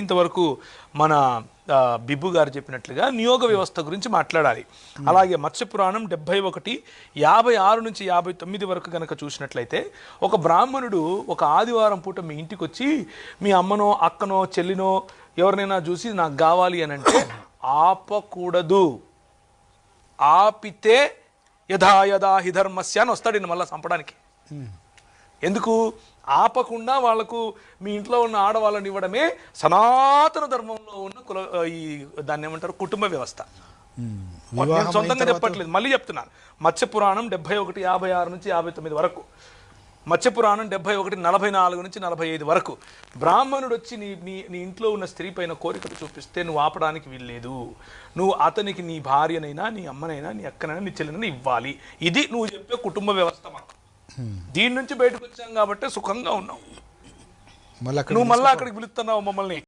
ఇంతవరకు మన బిబ్బు గారు చెప్పినట్లుగా నియోగ వ్యవస్థ గురించి మాట్లాడాలి. అలాగే మత్స్య పురాణం డెబ్బై ఒకటి యాభై ఆరు నుంచి యాభై తొమ్మిది వరకు కనుక చూసినట్లయితే ఒక బ్రాహ్మణుడు ఒక ఆదివారం పూట మీ ఇంటికి వచ్చి మీ అమ్మనో అక్కనో చెల్లినో ఎవరినైనా చూసి నాకు కావాలి అని అంటే ఆపకూడదు. ఆపితే యథా యథా హి ధర్మస్య అని వస్తాడు మళ్ళీ చంపడానికి. ఎందుకు? ఆపకుండా వాళ్ళకు మీ ఇంట్లో ఉన్న ఆడవాళ్ళని ఇవ్వడమే సనాతన ధర్మంలో ఉన్న కుల ఈ దాన్ని ఏమంటారు? కుటుంబ వ్యవస్థ. నేను సొంతంగా చెప్పట్లేదు. మళ్ళీ చెప్తున్నాను. మత్స్య పురాణం డెబ్బై ఒకటి యాభై ఆరు నుంచి యాభై తొమ్మిది వరకు. మత్స్య పురాణం డెబ్బై ఒకటి నలభై నాలుగు నుంచి నలభై ఐదు వరకు. బ్రాహ్మణుడు వచ్చి నీ నీ నీ ఇంట్లో ఉన్న స్త్రీ పైన కోరికలు చూపిస్తే నువ్వు ఆపడానికి వీల్లేదు. నువ్వు అతనికి నీ భార్యనైనా నీ అమ్మనైనా నీ అక్కనైనా నీ చెల్లినైనా ఇవ్వాలి. ఇది నువ్వు చెప్పే కుటుంబ వ్యవస్థ దీని నుంచి బయటకు వచ్చాం కాబట్టి సుఖంగా ఉన్నావు మళ్ళీ నువ్వు మళ్ళీ అక్కడికి పిలుస్తున్నావు మమ్మల్ని.